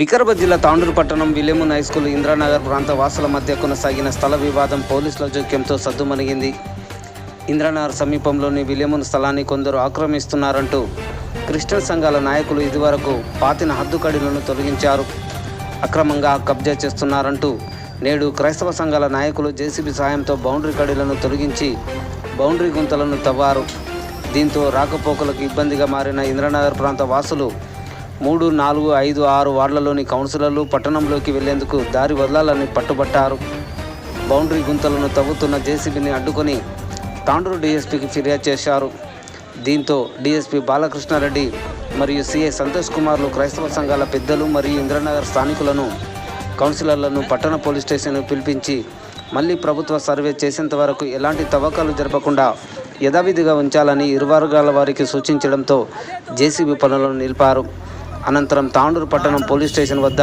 వికారాబాద్ జిల్లా తాండూరు పట్టణం విలేమున్ హైస్కూల్ ఇంద్రానగర్ ప్రాంత వాసుల మధ్య కొనసాగిన స్థల వివాదం పోలీసుల జోక్యంతో సద్దుమణిగింది. ఇంద్రానగర్ సమీపంలోని విలేమున్ స్థలాన్ని కొందరు ఆక్రమిస్తున్నారంటూ క్రిస్టియన్ సంఘాల నాయకులు ఇదివరకు పాతిన హద్దుకడిలను తొలగించారు. అక్రమంగా కబ్జా చేస్తున్నారంటూ నేడు క్రైస్తవ సంఘాల నాయకులు జేసీబీ సహాయంతో బౌండరీ కడీలను తొలగించి బౌండరీ గుంతలను తవ్వారు. దీంతో రాకపోకలకు ఇబ్బందిగా మారిన ఇంద్రనగర్ ప్రాంత వాసులు మూడు నాలుగు ఐదు ఆరు వార్డులలోని కౌన్సిలర్లు పట్టణంలోకి వెళ్ళేందుకు దారి వదలాలని పట్టుబట్టారు. బౌండరీ గుంతలను తవ్వుతున్న జేసీబీని అడ్డుకొని తాండూరు డీఎస్పీకి ఫిర్యాదు చేశారు. దీంతో డీఎస్పీ బాలకృష్ణారెడ్డి మరియు సిఐ సంతోష్ కుమార్లు క్రైస్తవ సంఘాల పెద్దలు మరియు ఇంద్రనగర్ స్థానికులను కౌన్సిలర్లను పట్టణ పోలీస్ స్టేషన్కు పిలిపించి మళ్ళీ ప్రభుత్వ సర్వే చేసేంత వరకు ఎలాంటి తవ్వకాలు జరపకుండా యథావిధిగా ఉంచాలని ఇరు వర్గాల వారికి సూచించడంతో జేసీబీ పనులను నిలిపారు. అనంతరం తాండూరు పట్టణం పోలీస్ స్టేషన్ వద్ద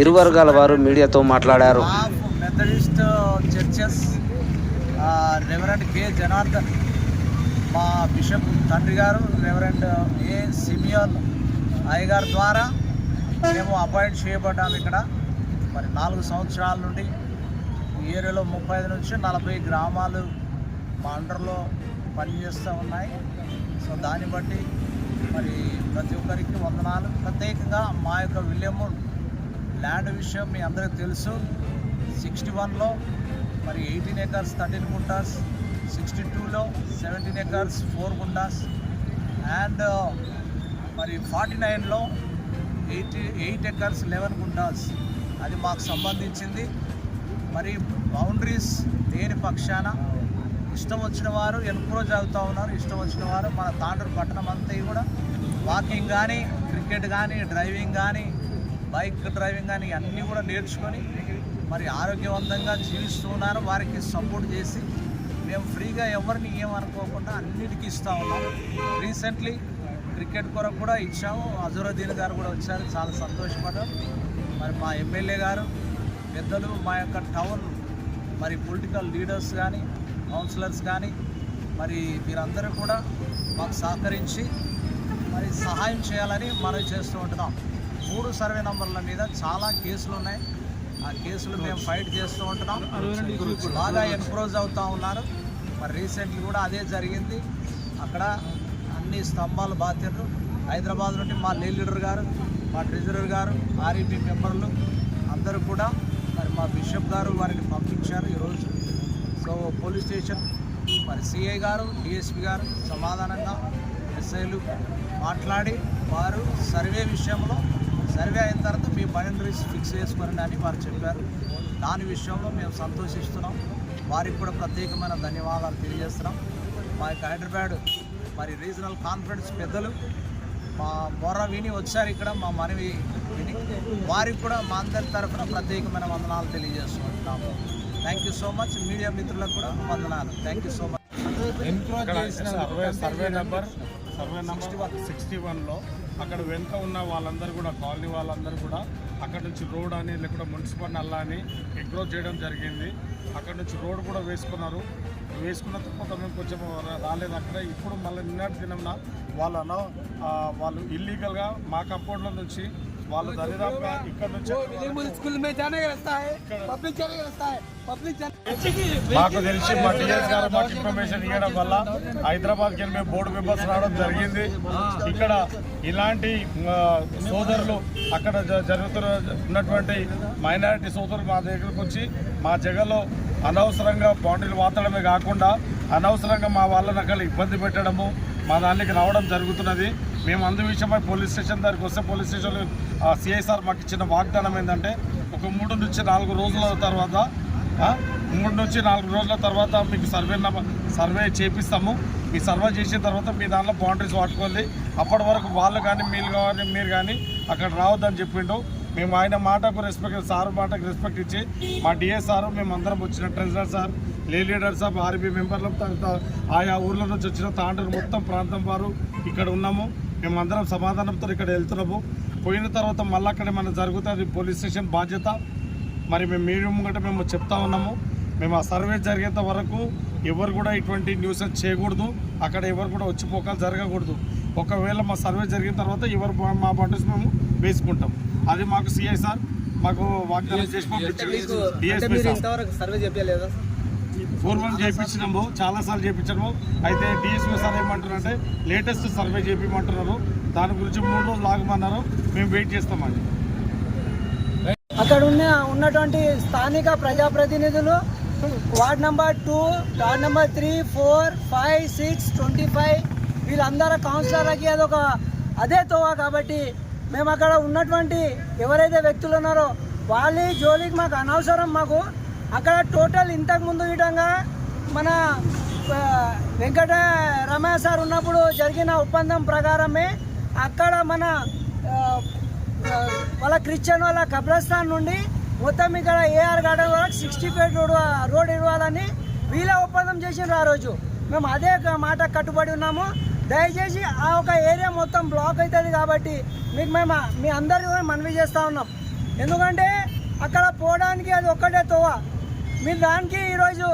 ఇరు వర్గాల వారు మీడియాతో మాట్లాడారు. Methodist churches reverend K Janardhan మా బిషప్ తండ్రి గారు రెవరెండ్ ఏ సిమియోన్ అయ్యగారు ద్వారా మేము అపాయింట్ చేయబడ్డాము ఇక్కడ. మరి నాలుగు సంవత్సరాల నుండి ఏరియాలో ముప్పై ఐదు నుంచి నలభై గ్రామాలు మా అండర్లో పనిచేస్తూ ఉన్నాయి. సో దాన్ని బట్టి మరి ప్రతి ఒక్కరికి వందనాలు. ప్రత్యేకంగా మా యొక్క విలియము ల్యాండ్ విషయం మీ అందరికీ తెలుసు. సిక్స్టీ వన్లో మరి eighteen acres thirteen guntas sixty టూలో seventeen acres four guntas and మరి ఫార్టీ నైన్లో eighty eight acres eleven guntas అది మాకు సంబంధించింది. మరి బౌండరీస్ దేని పక్షాన ఇష్టం వచ్చిన వారు ఎన్క్రోజ్ అవుతూ ఉన్నారు ఇష్టం వచ్చిన వారు మన తాండూరు పట్టణం అంతా కూడా వాకింగ్ కానీ క్రికెట్ కానీ డ్రైవింగ్ కానీ బైక్ డ్రైవింగ్ కానీ అన్నీ కూడా నేర్చుకొని మరి ఆరోగ్యవంతంగా జీవిస్తూ ఉన్నారు. వారికి సపోర్ట్ చేసి మేము ఫ్రీగా ఎవరిని ఏమనుకోకుండా అన్నిటికీ ఇస్తూ ఉన్నాం. రీసెంట్లీ క్రికెట్ కొరకు కూడా ఇచ్చాము. అజరుద్దీన్ గారు కూడా వచ్చారు. చాలా సంతోషపడ్డారు మరి మా ఎమ్మెల్యే గారు పెద్దలు మా యొక్క టౌన్ మరి పొలిటికల్ లీడర్స్ కానీ కౌన్సిలర్స్ కానీ మరి మీరందరూ కూడా మాకు సహకరించి మరి సహాయం చేయాలని మనం చేస్తూ ఉంటున్నాం. మూడు సర్వే నంబర్ల మీద చాలా కేసులు ఉన్నాయి. ఆ కేసులు మేము ఫైట్ చేస్తూ ఉంటున్నాం. బాగా ఎన్క్రోజ్ అవుతూ ఉన్నారు. మరి రీసెంట్లీ కూడా అదే జరిగింది. అక్కడ అన్ని స్తంభాలు బాధ్యతలు హైదరాబాద్ నుండి మా లీడర్ గారు మా ట్రెజరర్ గారు ఆర్ఈపీ మెంబర్లు అందరూ కూడా మరి మా బిషప్ గారు వారిని పంపించారు ఈరోజు. పోలీస్ స్టేషన్ మరి సిఐ గారు డిఎస్పి గారు సమాధానంగా ఎస్ఐలు మాట్లాడి వారు సర్వే విషయంలో సర్వే అయిన తర్వాత మీ బౌండరీస్ ఫిక్స్ చేసుకోండి అని వారు చెప్పారు. దాని విషయంలో మేము సంతోషిస్తున్నాం. వారికి కూడా ప్రత్యేకమైన ధన్యవాదాలు తెలియజేస్తున్నాం. మా యొక్క హైదరాబాద్ మరి రీజనల్ కాన్ఫరెన్స్ పెద్దలు మా మొర్ర విని వచ్చారు ఇక్కడ మా మనవి విని. వారికి కూడా మా అందరి తరఫున ప్రత్యేకమైన వందనాలు తెలియజేస్తున్నాము thank you so much media మిత్రులకు కూడా వందనాలు. థ్యాంక్ యూ సో మచ్ చేసిన survey survey number survey number sixty వన్లో అక్కడ వెనుక ఉన్న వాళ్ళందరూ కూడా కాలనీ వాళ్ళందరూ కూడా అక్కడ నుంచి రోడ్ అని లేకుంటే మున్సిపల్ నల్లా అని ఎంక్రోచ్ చేయడం జరిగింది. అక్కడ నుంచి రోడ్ కూడా వేసుకున్నారు. వేసుకున్న తర్వాత మేము కొంచెం రాలేదు అక్కడ. ఇప్పుడు మళ్ళీ నిన్నటి దినంన వాళ్ళు వాళ్ళు ఇల్లీగల్గా మా కంపౌండ్ల నుంచి మాకు తెలిసి మా టీఎస్ గారు మాకు ఇన్ఫర్మేషన్ ఇవ్వడం వల్ల హైదరాబాద్కి కెళ్ళి మేము బోర్డు మెంబర్స్ రావడం జరిగింది. ఇక్కడ ఇలాంటి సోదరులు అక్కడ జరుగుతున్న ఉన్నటువంటి మైనారిటీ సోదరులు మా దగ్గరకు వచ్చి మా జగలో అనవసరంగా బౌండరీలు వాతడమే కాకుండా అనవసరంగా మా వాళ్ళని అక్కడ ఇబ్బంది పెట్టడము మా దానికి రావడం జరుగుతున్నది. మేము అందు విషయమై పోలీస్ స్టేషన్ దగ్గరికి వస్తే పోలీస్ స్టేషన్లో సిఐసార్ మాకు ఇచ్చిన వాగ్దానం ఏంటంటే ఒక మూడు నుంచి నాలుగు రోజుల తర్వాత మూడు నుంచి నాలుగు రోజుల తర్వాత మీకు సర్వే నెంబర్ సర్వే చేపిస్తాము. మీ సర్వే చేసిన తర్వాత మీ దాంట్లో బౌండరీస్ పట్టుకోండి అప్పటి వరకు వాళ్ళు కానీ మీరు కానీ మీరు కానీ అక్కడ రావద్దని చెప్పిండు. మేము ఆయన మాటకు రెస్పెక్ట్ సార్ మాటకు రెస్పెక్ట్ ఇచ్చి మా డిఏ సార్ మేము అందరం వచ్చిన treasurer sir lay leader sir RB మెంబర్లు ఆయా ఊర్ల నుంచి వచ్చిన తాండ్రు మొత్తం ప్రాంతం వారు ఇక్కడ ఉన్నాము. మేము అందరం సమాధానంతో ఇక్కడ వెళ్తున్నాము. పోయిన తర్వాత మళ్ళీ అక్కడ మన జరుగుతుంది పోలీస్ స్టేషన్ బాధ్యత. మరి మేము మీడియం గట్రా మేము చెప్తా ఉన్నాము. మేము ఆ సర్వే జరిగేంత వరకు ఎవరు కూడా ఇటువంటి న్యూస్ చేయకూడదు. అక్కడ ఎవరు కూడా వచ్చిపోకాలు జరగకూడదు. ఒకవేళ మా సర్వే జరిగిన తర్వాత ఎవరు మా- బండిస్ మేము వేసుకుంటాం. అది మాకు సిఐ సార్ మాకు వాగ్దానం చేసి పంపించారు. పూర్వం చేయించినాము చాలాసార్లు చేయించాము అయితే డిఎస్పీ సార్ ఏమంటారంటే లేటెస్ట్ సర్వే చేయించమంటున్నారు దాని గురించి మూడు రోజులు ఆగమన్నారు. మేము వెయిట్ చేస్తామండి. అక్కడ ఉన్న ఉన్నటువంటి స్థానిక ప్రజాప్రతినిధులు ward number two ward number three four five six twenty five వీళ్ళందరూ కౌన్సిలర్లకి అదొక అదే తోవా కాబట్టి మేము అక్కడ ఉన్నటువంటి ఎవరైతే వ్యక్తులు ఉన్నారో వాళ్ళ జోలికి మాకు అనవసరం మాకు. అక్కడ టోటల్ ఇంతకు ముందు విధంగా మన వెంకట రమయ్య సార్ ఉన్నప్పుడు జరిగిన ఒప్పందం ప్రకారమే అక్కడ మన వాళ్ళ క్రిస్టియన్ వాళ్ళ కబ్రస్థాన్ నుండి మొత్తం ఇక్కడ ఏఆర్ గార్డెన్ వరకు సిక్స్టీ ఫైవ్ రోడ్ రోడ్ ఇవ్వాలని వీళ్ళ ఒప్పందం చేసిండ్రు ఆ రోజు. మేము అదే మాట కట్టుబడి ఉన్నాము. దయచేసి ఆ ఒక ఏరియా మొత్తం బ్లాక్ అవుతుంది కాబట్టి మీకు మేము మీ అందరికీ కూడా మనవి చేస్తూ ఉన్నాం. ఎందుకంటే అక్కడ పోవడానికి అది ఒక్కటే తోవ. మీరు దానికి ఈరోజు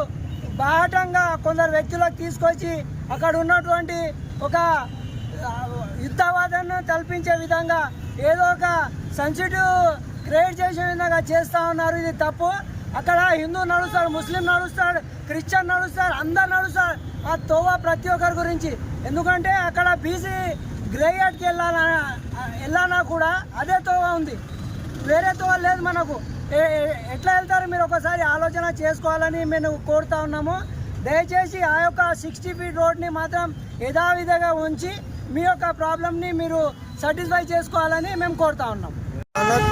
బాహటంగా కొందరు వ్యక్తులకు తీసుకొచ్చి అక్కడ ఉన్నటువంటి ఒక ఆ, యుద్ధవాదాన్ని కల్పించే విధంగా ఏదో ఒక సెన్సిటివ్ క్రియేట్ చేసే విధంగా చేస్తూ ఉన్నారు. ఇది తప్పు. అక్కడ హిందూ నడుస్తాడు ముస్లిం నడుస్తాడు క్రిస్టియన్ నడుస్తాడు అందరు నడుస్తాడు. ఆ తోవ ప్రతి ఒక్కరి గురించి. ఎందుకంటే అక్కడ బీసీ గ్రేయర్కి వెళ్ళాలన్నా వెళ్ళానా కూడా అదే తోవ ఉంది. వేరే తోవ లేదు మనకు. ఎట్లా వెళ్తారు మీరు ఒకసారి ఆలోచన చేసుకోవాలని మేము కోరుతా ఉన్నాము దయచేసి ఆ యొక్క సిక్స్టీ ఫీట్ రోడ్ని మాత్రం యథావిధిగా ఉంచి మీ యొక్క ప్రాబ్లమ్ని మీరు సాటిస్ఫై చేసుకోవాలని మేము కోరుతా ఉన్నాం अचानक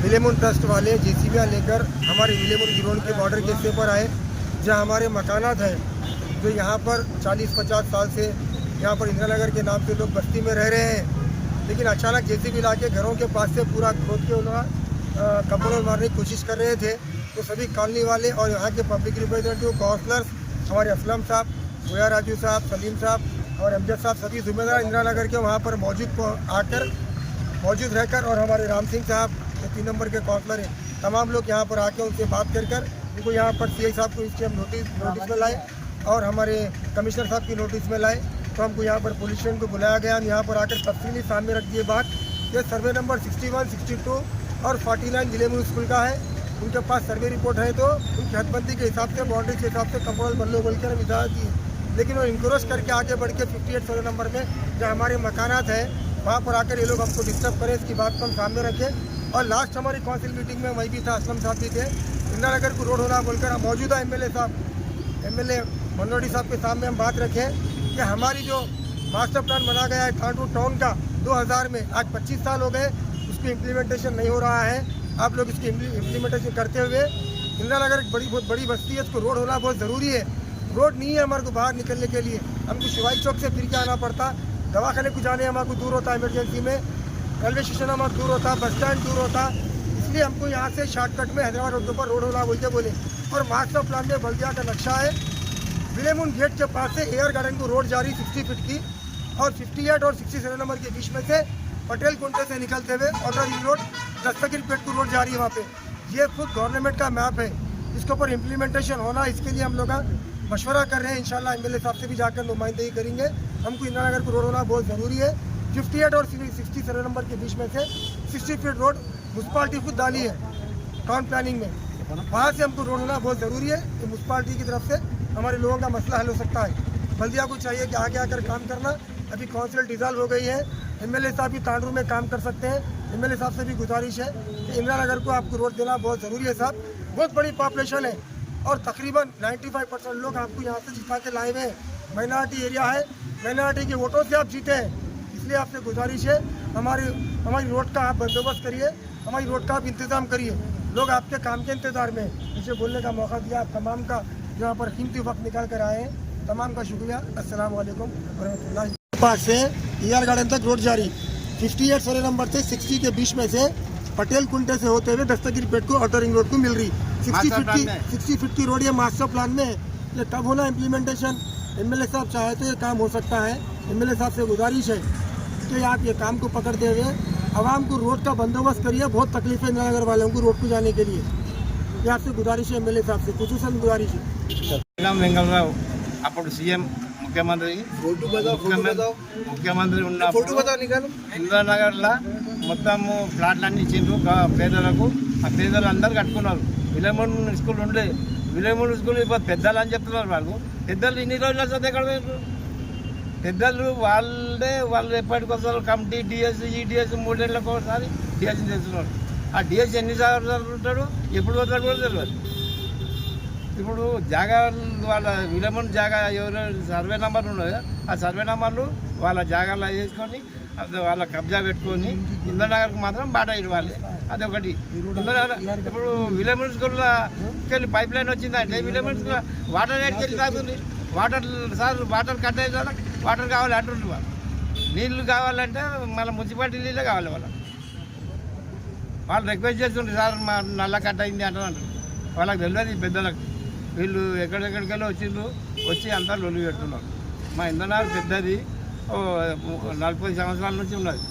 विलेमुन ट्रस्ट वाले जेसीबीआर लेकर हमारे विलेमुन गिरोन के बॉर्डर के हिस्से पर आए जहां हमारे मकानात हैं जो यहाँ पर 40-50 साल से यहाँ पर इंदिरा नगर के नाम से लोग बस्ती में रह रहे हैं लेकिन अचानक जेसीबी ला के घरों के पास से पूरा खोद के उन्होंने कंपाउंड मारने की कोशिश कर रहे थे। तो सभी कॉलोनी वाले और यहाँ के पब्लिक रिप्रेजेंटेटिव काउंसलर्स हमारे असलम साहब गोया राजू साहब सलीम साहब और अमजद साहब सभी जिम्मेदार इंदिरा नगर के वहाँ पर मौजूद आकर मौजूद रहकर और हमारे राम सिंह साहब जो तीन नंबर के काउंसलर हैं तमाम लोग यहाँ पर आके उनसे बात कर कर उनको यहाँ पर सीआई साहब को इसके हम नोटिस नोटिस में लाए और हमारे कमिश्नर साहब की नोटिस में लाए। तो हमको यहाँ पर पुलिस स्टेशन को बुलाया गया हम यहाँ पर आकर तफसीली सामने रख दिए बात। ये सर्वे नंबर 61, 62 और 49 ज़िले में स्कूल का है। उनके पास सर्वे रिपोर्ट है तो उनकी हदबंदी के हिसाब से, बाउंड्री के हिसाब से कंपाउंड बल्लो बोल कर हम दी। है। लेकिन वो इंक्रोच करके आगे बढ़ के फिफ्टी एट सोलह नंबर में जहाँ हमारे मकानात हैं, वहाँ पर आकर ये लोग हमको डिस्टर्ब करें, इसकी बात को हम सामने रखें। और लास्ट हमारी काउंसिल मीटिंग में वही भी था, असलम साहब भी थे। इंदिरा नगर को रोड होना बोलकर हम मौजूदा एम एल ए साहब एम एल ए मनोडी साहब के सामने हम बात रखें कि हमारी जो मास्टर प्लान बना गया है कांटू टाउन का 2000 में, आज 25 साल हो गए। उसकी इम्प्लीमेंटेशन नहीं हो रहा है। आप लोग इसकी इम्प्लीमेंटेशन करते हुए, इंदिरा नगर एक बड़ी, बहुत बड़ी बस्ती है उसको रोड होना बहुत ज़रूरी है। रोड नहीं है हमारे को बाहर निकलने के लिए। हमको शिवाई चौक से फिर के आना पड़ता? दवाखाने को जाने हमारे को दूर होता है इमरजेंसी में रेलवे स्टेशन हमारा दूर होता बस स्टैंड दूर होता। इसलिए हमको यहाँ से शॉर्टकट में हैदराबाद रोड पर रोड होना, बोलते बोले। और मास्टर प्लान में बल्दिया का नक्शा है। विलेमुन गेट के पास से एयर गार्डन को रोड जा रही सिक्सटी फीट की। और 58 और 67 नंबर के बीच में से पटेल कुंटे से निकलते हुए रिंग रोड, दस्तगिर पेट को रोड जा रही है वहाँ पे। ये खुद गवर्नमेंट का मैप है। इसके ऊपर इम्प्लीमेंटेशन होना, इसके लिए हम लोग मशवरा कर रहे हैं। इंशाल्लाह एम एल साहब से भी जाकर नुमाइंदगी करेंगे। हमको इंदिरा नगर को रोड होना बहुत ज़रूरी है। 58 और 67 नंबर के बीच में से 60 फीट रोड म्यूनसिपालिटी खुद डाली है टाउन प्लानिंग में। वहाँ से हमको रोड होना बहुत ज़रूरी है कि म्यूनसिपालिटी की तरफ़ से हमारे लोगों का मसला हल हो सकता है। बल्दिया को चाहिए कि आगे आकर काम करना। अभी काउंसिल डिजॉल्व हो गई है। एमएलए साहब भी तांडू में काम कर सकते हैं। एमएलए साहब से भी गुजारिश है कि इंदिरा नगर को आपको रोड देना बहुत ज़रूरी है साहब। बहुत बड़ी पॉपुलेशन है और तकरीबन 95 परसेंट लोग आपको यहाँ से जिता के लाए हुए हैं। माइनॉरिटी एरिया है। माइनॉरिटी के वोटों से आप जीते हैं। इसलिए आपसे गुजारिश है, हमारी हमारी रोड का आप बंदोबस्त करिए, हमारी रोड का आप इंतज़ाम करिए। लोग आपके काम के इंतज़ार में। मुझे बोलने का मौका दिया आप तमाम का यहाँ पर कीमती वक्त निकाल कर आए हैं। तमाम का शुक्रिया। वालेकुम वरहमतुल्लाहि। पास से ईआर गार्डन तक रोड जारी 58 सोलह नंबर से 60 के बीच में से पटेल कुंटे से होते हुए दस्तगिर पेट को ऑटो रिंग रोड को मिल रही 60 फीट की 60 फीट की रोड ये मास्टर प्लान में है ये कब होना इम्प्लीमेंटेशन एमएलए साहब चाहे तो ये काम हो सकता है एमएलए साहब से गुजारिश है कि आप ये काम को पकड़ते हुए आवाम को रोड का बंदोबस्त करिए बहुत तकलीफ है इंदिरा नगर वालों को रोड को जाने के लिए ये आपसे गुजारिश है एमएलए साहब से खसूस गुजारिश है శ్రీరామ్ వెంగళరావు అప్పుడు సీఎం ముఖ్యమంత్రి ముఖ్యమంత్రి ఉన్న ఇంద్రానగర్లో మొత్తము ప్లాట్లన్నీ ఇచ్చిండ్రు పేదలకు. ఆ పేదలు అందరు కట్టుకున్నారు. విలేమూరు స్కూల్ ఉండే విలేమూరు స్కూల్ ఇప్పుడు పెద్దలు అని చెప్తున్నారు వాళ్ళు. పెద్దలు ఇన్ని రోజులు వస్తుంది ఎక్కడ పెద్దలు వాళ్ళే వాళ్ళు ఎప్పటికి వస్తారు కమిటీ డిఎస్ ఈడిఎస్ మూడేళ్ళకి ఒకసారి డిఎస్ చేస్తున్నారు ఆ డిఎస్ ఎన్నిసార్లు ఉంటాడు ఎప్పుడు వస్తాడు కూడా తెలియదు. ఇప్పుడు జాగా వాళ్ళ విలమన్ జాగా ఎవరు సర్వే నెంబర్ ఉన్నాయో ఆ సర్వే నెంబర్లు వాళ్ళ జాగాలో వేసుకొని వాళ్ళ కబ్జా పెట్టుకొని ఇంద్రనగర్కి మాత్రం బాట ఇవ్వాలి. అదొకటి. ఇంద్రనగర్ ఇప్పుడు విలమన్ స్కూల్లో వెళ్ళి పైప్ లైన్ వచ్చిందంటే విలమన్ స్కూల్ వాటర్ ఎక్కడికి వెళ్ళి తాగుతుంది. వాటర్ సార్ వాటర్ కట్ అయితే వాటర్ కావాలి అంటుండ్రు వాళ్ళు. నీళ్ళు కావాలంటే మళ్ళీ మున్సిపాలిటీ నీళ్ళే కావాలి వాళ్ళకి. వాళ్ళు రిక్వెస్ట్ చేస్తుంటారు సార్ మా నల్ల కట్ అయింది అంటారు వాళ్ళకి తెలియదు పెద్దలకు. వీళ్ళు ఎక్కడెక్కడికెళ్ళి వచ్చిండ్రు? వచ్చి అంతా లొల్లి పెడుతున్నారు మా ఇంధనాలు పెద్దది. ఓ నలభై సంవత్సరాల నుంచి ఉన్నది.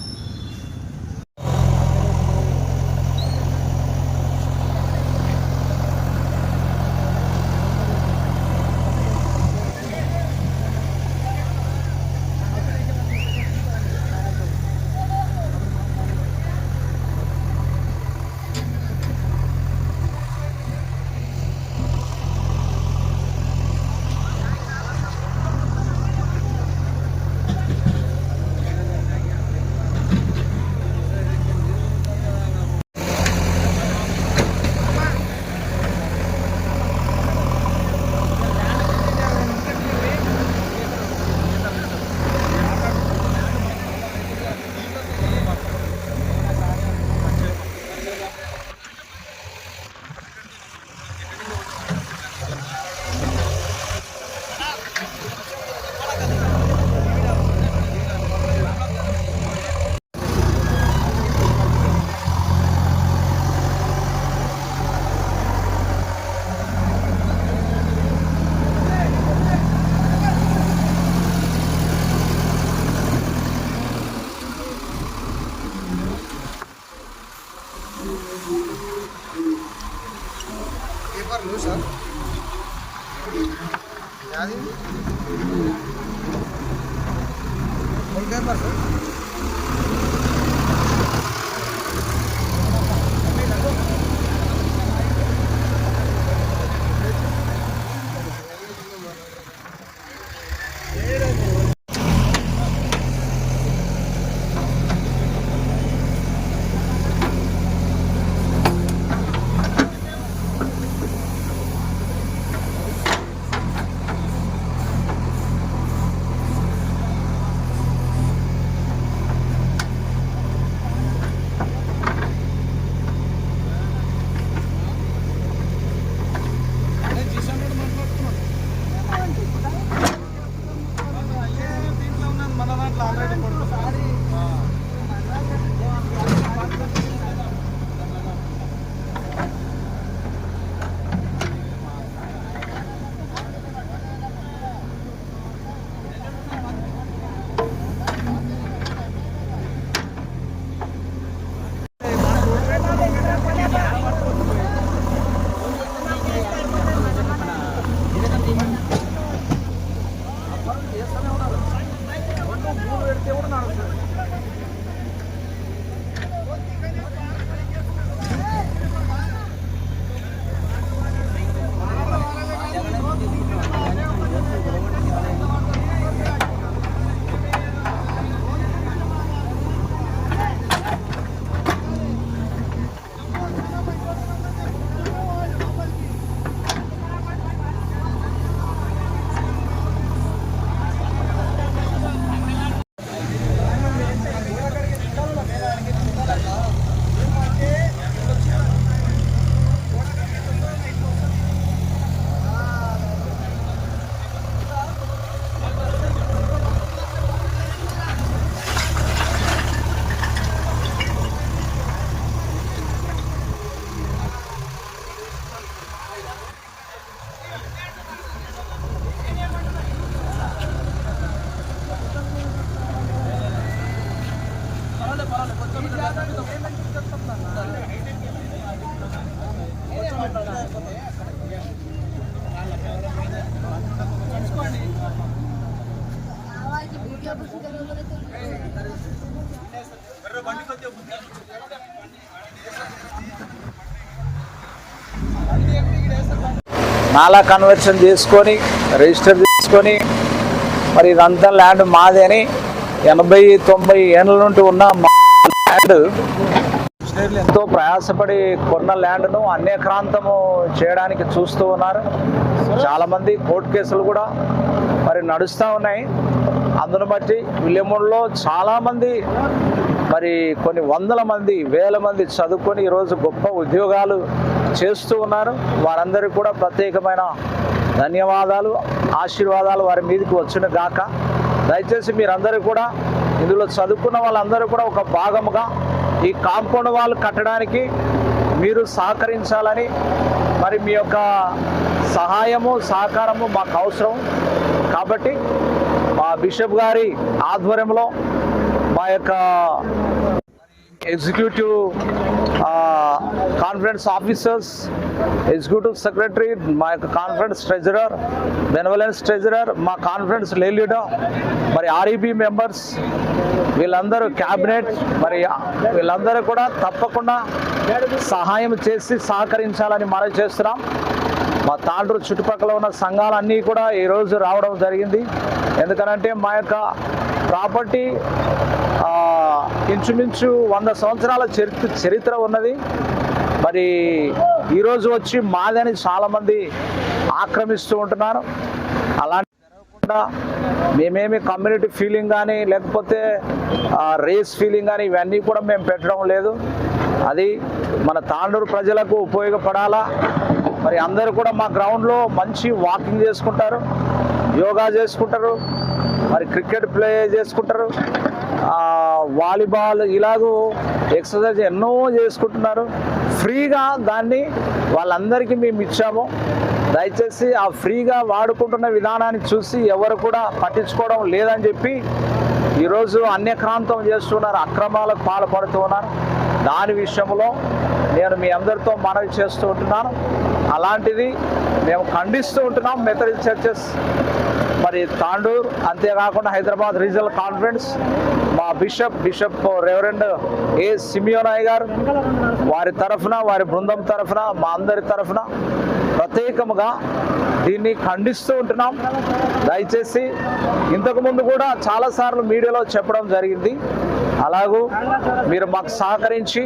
ఉన్న దాంట్లో ఆల్రెడీ నాలా కన్వర్షన్ చేసుకొని రిజిస్టర్ చేసుకొని మరి ఇదంతా ల్యాండ్ మాదే అని ఎనభై తొంభై ఏళ్ళ నుండి ఉన్న మా ల్యాండ్ ఎంతో ప్రయాసపడి కొన్న ల్యాండ్ను అన్యక్రాంతము చేయడానికి చూస్తూ ఉన్నారు. చాలామంది కోర్టు కేసులు కూడా మరి నడుస్తూ ఉన్నాయి. అందును బట్టి విలియముల్లో చాలామంది మరి కొన్ని వందల మంది వేల మంది చదువుకొని ఈరోజు గొప్ప ఉద్యోగాలు చేస్తూ ఉన్నారు. వారందరికీ కూడా ప్రత్యేకమైన ధన్యవాదాలు ఆశీర్వాదాలు వారి మీదకి వచ్చిన గాక. దయచేసి మీరందరూ కూడా ఇందులో చదువుకున్న వాళ్ళందరూ కూడా ఒక భాగముగా ఈ కాంపౌండ్ వాళ్ళు కట్టడానికి మీరు సహకరించాలని మరి మీ యొక్క సహాయము సహకారము మాకు అవసరం. కాబట్టి మా బిషప్ గారి ఆధ్వర్యంలో మా యొక్క executive conference officers executive secretary మా యొక్క కాన్ఫరెన్స్ ట్రెజరర్ బెనవలెన్స్ ట్రెజరర్ మా కాన్ఫరెన్స్ లీడర్ మరి ఆర్ఈబీ మెంబర్స్ వీళ్ళందరూ క్యాబినెట్ మరి వీళ్ళందరూ కూడా తప్పకుండా సహాయం చేసి సహకరించాలని మనం చేస్తున్నాం. మా తాండ్రు చుట్టుపక్కల ఉన్న సంఘాలన్నీ కూడా ఈరోజు రావడం జరిగింది. ఎందుకనంటే మా యొక్క ప్రాపర్టీ ఇంచుమించు వంద సంవత్సరాల చరిత్ర చరిత్ర ఉన్నది. మరి ఈరోజు వచ్చి మాదని చాలామంది ఆక్రమిస్తూ ఉంటున్నారు. అలాంటి జరగకుండా మేమేమి కమ్యూనిటీ ఫీలింగ్ కానీ లేకపోతే రేస్ ఫీలింగ్ కానీ ఇవన్నీ కూడా మేము పెట్టడం లేదు. అది మన తాండూరు ప్రజలకు ఉపయోగపడాలా? మరి అందరూ కూడా మా గ్రౌండ్లో మంచి వాకింగ్ చేసుకుంటారు యోగా చేసుకుంటారు మరి క్రికెట్ ప్లే చేసుకుంటారు వాలీబాల్ ఇలాగూ ఎక్సర్సైజ్ ఎన్నో చేసుకుంటున్నారు. ఫ్రీగా దాన్ని వాళ్ళందరికీ మేము ఇచ్చాము. దయచేసి ఆ ఫ్రీగా వాడుకుంటున్న విధానాన్ని చూసి ఎవరు కూడా పట్టించుకోవడం లేదని చెప్పి ఈరోజు అన్యక్రాంతం చేస్తున్నారు అక్రమాలకు పాల్పడుతున్నారు దాని విషయంలో నేను మీ అందరితో మనవి చేస్తూ ఉంటున్నాను. అలాంటిది మేము ఖండిస్తూ ఉంటున్నాం మెథడిస్ట్ చర్చెస్ మరి తాండూర్ అంతేకాకుండా హైదరాబాద్ రీజనల్ కాన్ఫరెన్స్ మా బిషప్ బిషప్ రెవరెండ్ ఏ సిమియోనాయ్ గారు వారి తరఫున వారి బృందం తరఫున మా అందరి తరఫున ప్రత్యేకముగా దీన్ని ఖండిస్తూ ఉంటున్నాం. దయచేసి ఇంతకుముందు కూడా చాలాసార్లు మీడియాలో చెప్పడం జరిగింది. అలాగూ మీరు మాకు సహకరించి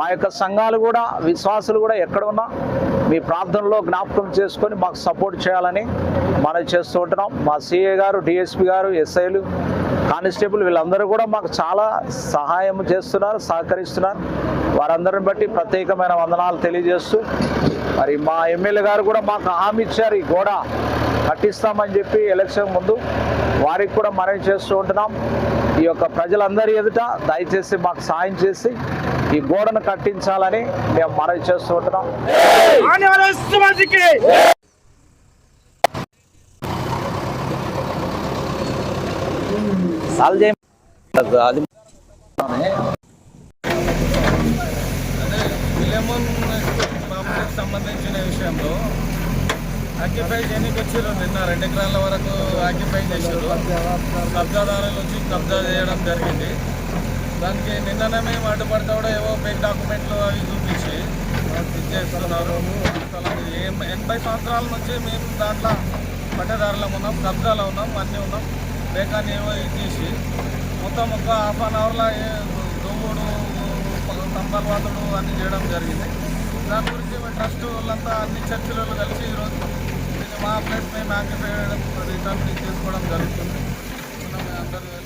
మా యొక్క సంఘాలు కూడా విశ్వాసులు కూడా ఎక్కడ ఉన్నా మీ ప్రార్థనలో జ్ఞాపకం చేసుకొని మాకు సపోర్ట్ చేయాలని మనం చేస్తూ ఉంటున్నాం. మా సిఏ గారు డిఎస్పి గారు ఎస్ఐలు కానిస్టేబుల్ వీళ్ళందరూ కూడా మాకు చాలా సహాయం చేస్తున్నారు సహకరిస్తున్నారు. వారందరిని బట్టి ప్రత్యేకమైన వందనాలు తెలియజేస్తూ మరి మా ఎమ్మెల్యే గారు కూడా మాకు హామీ ఇచ్చారు ఈ గోడ కట్టిస్తామని చెప్పి ఎలక్షన్ ముందు వారికి కూడా మనవి చేస్తూ ఉంటున్నాం. ఈ యొక్క ప్రజలందరి ఎదుట దయచేసి మాకు సాయం చేసి ఈ గోడను కట్టించాలని మేము మనవి చేస్తూ ఉంటున్నాం. సాల్వ్ చేయ అది సంబంధించిన విషయంలో ఆక్యుపై చేయడానికి వచ్చారు. నిన్న రెండు ఎకరాల వరకు ఆక్యుపై చేశారు. కబ్జాదారుల నుంచి కబ్జా చేయడం జరిగింది. దానికి నిన్ననే మేము అడ్డుపడతా కూడా ఏవో ఫేక్ డాక్యుమెంట్లు అవి చూపించి చేస్తున్నారు. ఎనభై సంవత్సరాల నుంచి మేము దాంట్లో పట్టదారులం ఉన్నాం కబ్జాలో ఉన్నాం అన్నీ ఉన్నాం. ಬೇಕಾಗಿ ఇచ్చేసి మొత్తం ఒక హాఫ్ అన్ అవర్లో దోముడు తంబలవాదుడు అన్నీ చేయడం జరిగింది. దాని గురించి మేము ట్రస్ట్ వాళ్ళంతా అన్ని చర్చిలలో కలిసి ఈరోజు మా ప్లేస్ మేము యాంటిఫై రిటర్న్ చేసుకోవడం జరుగుతుంది. అందరూ